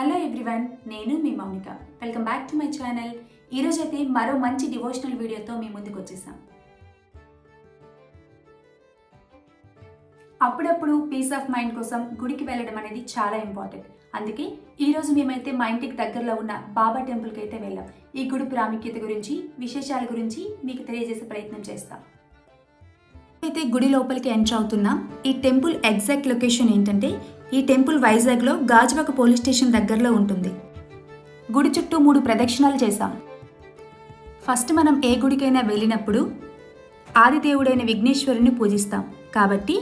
Hello everyone నేను మీ Mounika. Welcome back to my channel ఈరోజు అయితే మరో మంచి డివోషనల్ వీడియోతో మీ ముందుకు వచ్చేసాం. అప్పుడప్పుడు పీస్ ఆఫ్ మైండ్ కోసం గుడికి వెళ్ళడం అనేది చాలా ఇంపార్టెంట్ అందుకే ఈరోజు మేమైతే మా ఇంటికి దగ్గరలో ఉన్న బాబా టెంపుల్కి అయితే వెళ్ళాం. ఈ గుడి ప్రాముఖ్యత గురించి విశేషాల గురించి మీకు తెలియజేసే ప్రయత్నం చేస్తాం. అయితే గుడి లోపలికి ఎంటర్ అవుతున్నా. ఈ టెంపుల్ ఎగ్జాక్ట్ లొకేషన్ ఏంటంటే ఈ టెంపుల్ వైజాగ్లో గాజువాక పోలీస్ స్టేషన్ దగ్గరలో ఉంటుంది. గుడి చుట్టూ మూడు ప్రదక్షిణాలు చేశాం. ఫస్ట్ మనం ఏ గుడికైనా వెళ్ళినప్పుడు ఆదిదేవుడైన విఘ్నేశ్వరుని పూజిస్తాం. కాబట్టి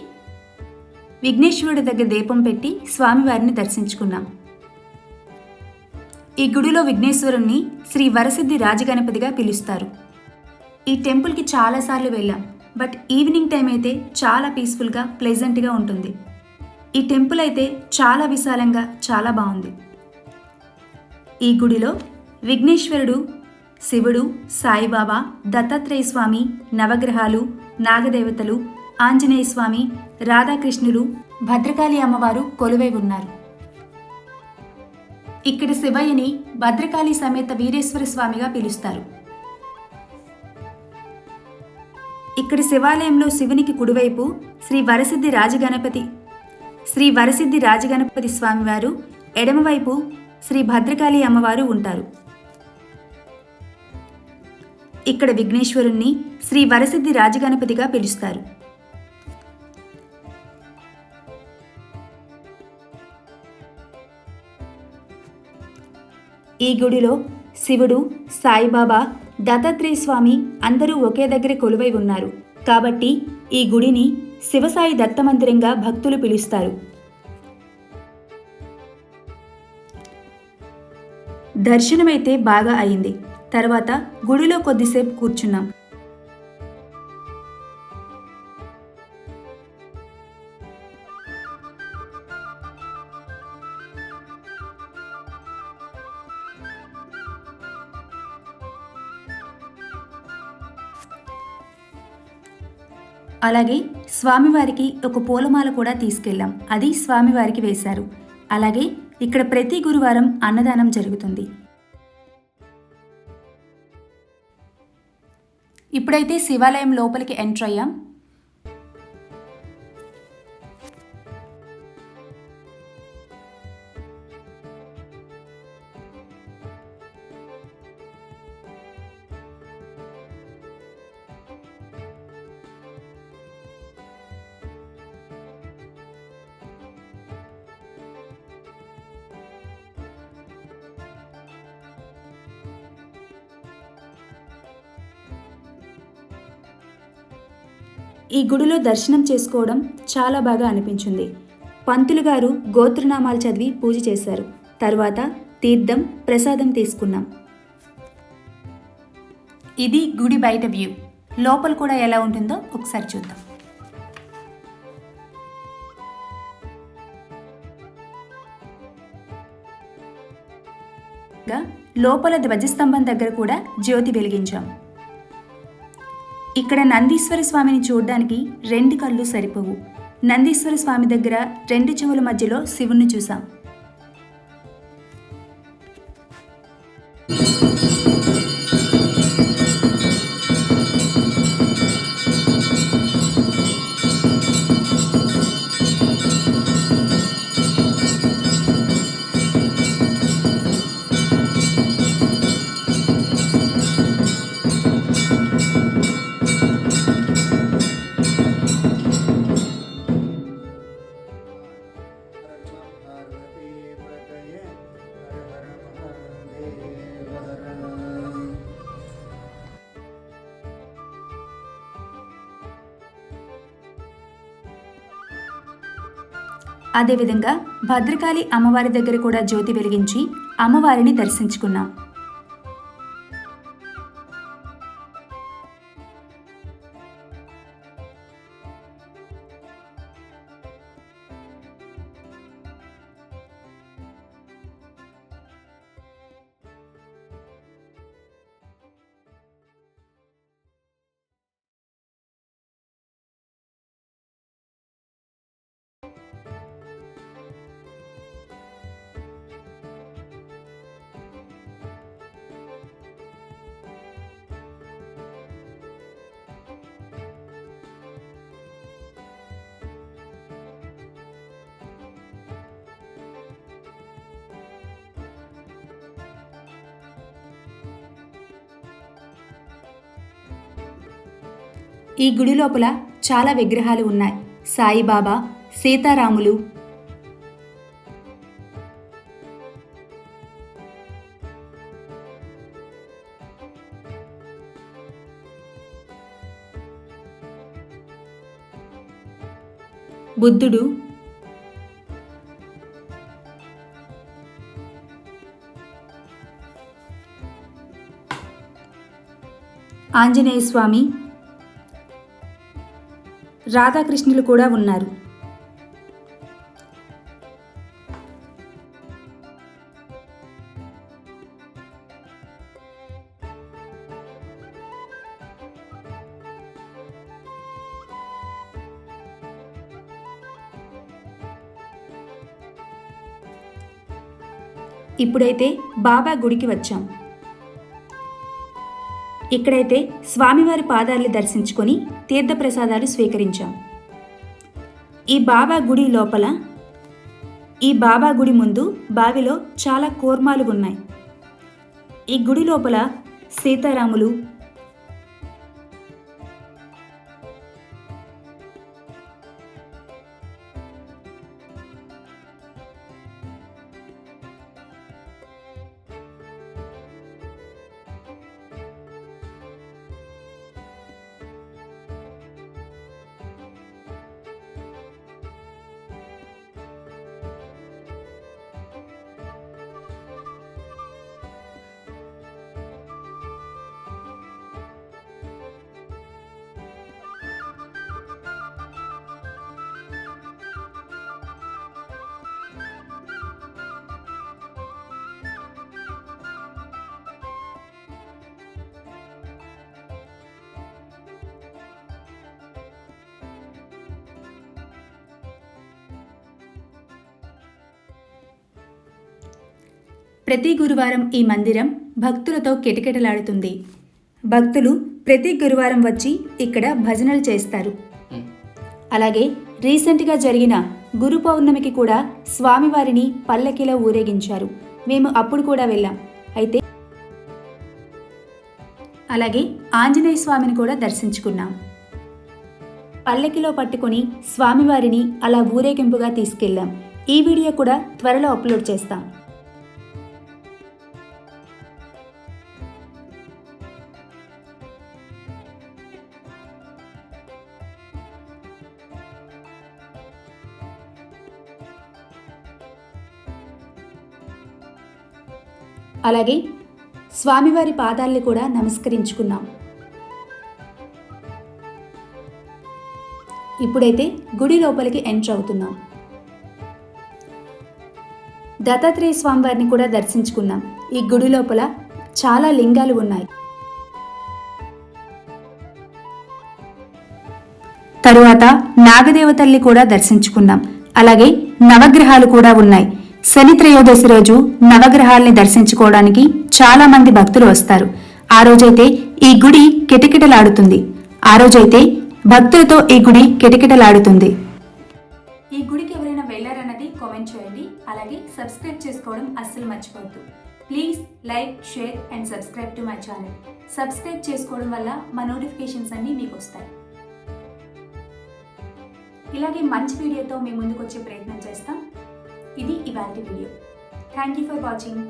విఘ్నేశ్వరుడి దగ్గర దీపం పెట్టి స్వామివారిని దర్శించుకున్నాం. ఈ గుడిలో విఘ్నేశ్వరుణ్ణి శ్రీ వరసిద్ధి రాజగణపతిగా పిలుస్తారు. ఈ టెంపుల్కి చాలాసార్లు వెళ్ళాం. బట్ ఈవినింగ్ టైం అయితే చాలా పీస్ఫుల్గా ప్లెజెంట్గా ఉంటుంది. ఈ టెంపుల్ అయితే చాలా విశాలంగా చాలా బాగుంది. ఈ గుడిలో విఘ్నేశ్వరుడు శివుడు సాయిబాబా దత్తాత్రేయ స్వామి నవగ్రహాలు నాగదేవతలు ఆంజనేయ స్వామి రాధాకృష్ణులు భద్రకాళి అమ్మవారు కొలువై ఉన్నారు. ఇక్కడ శివయ్యని భద్రకాళి సమేత వీరేశ్వర స్వామిగా పిలుస్తారు. ఇక్కడ శివాలయంలో శివునికి కుడివైపు శ్రీ వరసిద్ధి రాజగణపతి శ్రీ వరసిద్ధి రాజగణపతి స్వామివారు ఎడమవైపు శ్రీ భద్రకాళి అమ్మవారు ఉంటారు. ఇక్కడ విఘ్నేశ్వరుణ్ణి శ్రీ వరసిద్ధి రాజగణపతిగా పిలుస్తారు. ఈ గుడిలో శివుడు సాయిబాబా దత్తాత్రేయ స్వామి అందరూ ఒకే దగ్గర కొలువై ఉన్నారు. కాబట్టి ఈ గుడిని శివసాయి దత్తమందిరంగా భక్తులు పిలుస్తారు. దర్శనమైతే బాగా అయింది. తర్వాత గుడిలో కొద్దిసేపు కూర్చున్నాం. అలాగే స్వామివారికి ఒక పూలమాల కూడా తీసుకెళ్ళాం. అది స్వామివారికి వేశారు. అలాగే ఇక్కడ ప్రతి గురువారం అన్నదానం జరుగుతుంది. ఇప్పుడైతే శివాలయం లోపలికి ఎంటర్ అయ్యాం. ఈ గుడిలో దర్శనం చేసుకోవడం చాలా బాగా అనిపించింది. పంతులు గారు గోత్రనామాలు చదివి పూజ చేశారు. తర్వాత తీర్థం ప్రసాదం తీసుకున్నాం. ఇది గుడి బయట వ్యూ. లోపల కూడా ఎలా ఉంటుందో ఒకసారి చూద్దాం. లోపల ధ్వజస్తంభం దగ్గర కూడా జ్యోతి వెలిగించాం. ఇక్కడ నందీశ్వర స్వామిని చూడ్డానికి రెండు కళ్ళు సరిపోవు. నందీశ్వర స్వామి దగ్గర రెండు చెవుల మధ్యలో శివుణ్ణి చూశాం. అదేవిధంగా భద్రకాళి అమ్మవారి దగ్గర కూడా జ్యోతి వెలిగించి అమ్మవారిని దర్శించుకున్నాం. ఈ గుడి లోపల చాలా విగ్రహాలు ఉన్నాయి. సాయిబాబా సీతారాములు. బుద్ధుడు. ఆంజనేయ స్వామి రాధాకృష్ణులు కూడా ఉన్నారు. ఇప్పుడైతే బాబా గుడికి వచ్చాం. ఇక్కడైతే స్వామివారి పాదాలు దర్శించుకొని తీర్థప్రసాదాలు స్వీకరించాం. ఈ బాబా గుడి లోపల ఈ బాబా గుడి ముందు బావిలో చాలా కూర్మాలు ఉన్నాయి. ఈ గుడి లోపల సీతారాములు ప్రతి గురువారం ఈ మందిరం భక్తులతో కిటకిటలాడుతుంది. భక్తులు ప్రతి గురువారం వచ్చి ఇక్కడ భజనలు చేస్తారు. అలాగే రీసెంట్గా జరిగిన గురు పౌర్ణమికి కూడా స్వామివారిని పల్లకిలో ఊరేగించారు. మేము అప్పుడు కూడా వెళ్ళాం. అయితే అలాగే ఆంజనేయ స్వామిని కూడా దర్శించుకున్నాం. పల్లకిలో పట్టుకొని స్వామివారిని అలా ఊరేగింపుగా తీసుకెళ్ళాం. ఈ వీడియో కూడా త్వరలో అప్లోడ్ చేస్తాం. అలాగే స్వామివారి పాదాల్ని కూడా నమస్కరించుకున్నాం. ఇప్పుడైతే గుడి లోపలికి ఎంటర్ అవుతున్నాం. దత్తాత్రేయ స్వామివారిని కూడా దర్శించుకున్నాం. ఈ గుడి లోపల చాలా లింగాలు ఉన్నాయి. తరువాత నాగదేవతల్ని కూడా దర్శించుకున్నాం. అలాగే నవగ్రహాలు కూడా ఉన్నాయి. శని త్రయోదశి రోజు నవగ్రహాల్ని దర్శించుకోవడానికి చాలా మంది భక్తులు వస్తారు. ఆ రోజైతే ఈ గుడి కిటకిటలాడుతుంది. ఆ రోజైతే భక్తులతో ఈ గుడి కిటకిటలాడుతుంది. ఈ గుడికి ఎవరైనా వెళ్ళారన్నది కామెంట్ చేయండి. అలాగే సబ్స్క్రైబ్ చేసుకోవడం అస్సలు మర్చిపోవద్దు. Please like share and subscribe to my channel. Subscribe చేసుకోవడం వల్ల మా నోటిఫికేషన్స్ అన్నీ మీకు వస్తాయి. ఇలాగే మంచి వీడియోతో మీ ముందుకు వచ్చే ప్రయత్నం చేస్తాం. ఇది ఇవాళ video. Thank you for watching